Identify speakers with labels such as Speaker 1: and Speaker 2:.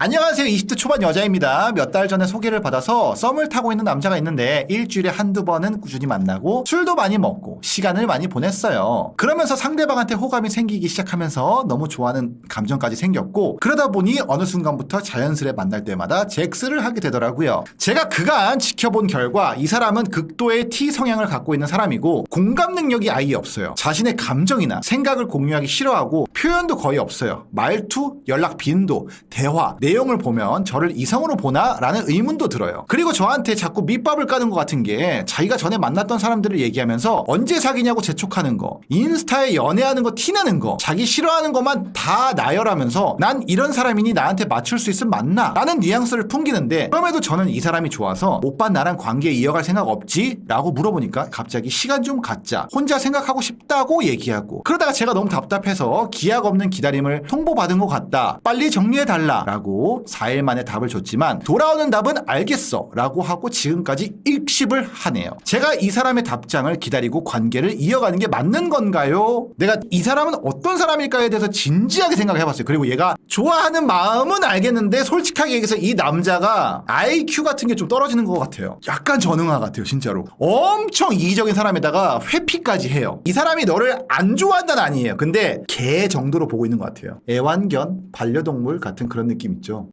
Speaker 1: 안녕하세요. 20대 초반 여자입니다. 몇 달 전에 소개를 받아서 썸을 타고 있는 남자가 있는데 일주일에 한두 번은 꾸준히 만나고 술도 많이 먹고 시간을 많이 보냈어요. 그러면서 상대방한테 호감이 생기기 시작하면서 너무 좋아하는 감정까지 생겼고 그러다 보니 어느 순간부터 자연스레 만날 때마다 잭스를 하게 되더라고요. 제가 그간 지켜본 결과 이 사람은 극도의 T 성향을 갖고 있는 사람이고 공감 능력이 아예 없어요. 자신의 감정이나 생각을 공유하기 싫어하고 표현도 거의 없어요. 말투, 연락 빈도, 대화, 내용을 보면 저를 이성으로 보나? 라는 의문도 들어요. 그리고 저한테 자꾸 밑밥을 까는 것 같은 게 자기가 전에 만났던 사람들을 얘기하면서 언제 사귀냐고 재촉하는 거, 인스타에 연애하는 거 티내는 거, 자기 싫어하는 것만 다 나열하면서 난 이런 사람이니 나한테 맞출 수 있으면 맞나? 라는 뉘앙스를 풍기는데 그럼에도 저는 이 사람이 좋아서 오빠 나랑 관계 이어갈 생각 없지? 라고 물어보니까 갑자기 시간 좀 갖자. 혼자 생각하고 싶다고 얘기하고 그러다가 제가 너무 답답해서 기약 없는 기다림을 통보받은 것 같다. 빨리 정리해달라. 라고 4일 만에 답을 줬지만 돌아오는 답은 알겠어. 라고 하고 지금까지 일십을 하네요. 제가 이 사람의 답장을 기다리고 관계를 이어가는 게 맞는 건가요? 내가 이 사람은 어떤 사람일까에 대해서 진지하게 생각해 봤어요. 그리고 얘가 좋아하는 마음은 알겠는데 솔직하게 얘기해서 이 남자가 IQ 같은 게 좀 떨어지는 것 같아요. 약간 전응아 같아요, 진짜로. 엄청 이기적인 사람에다가 회피까지 해요. 이 사람이 너를 안 좋아한다는 아니에요. 근데 개 정도로 보고 있는 것 같아요. 애완견, 반려동물 같은 그런 느낌 있죠. путем.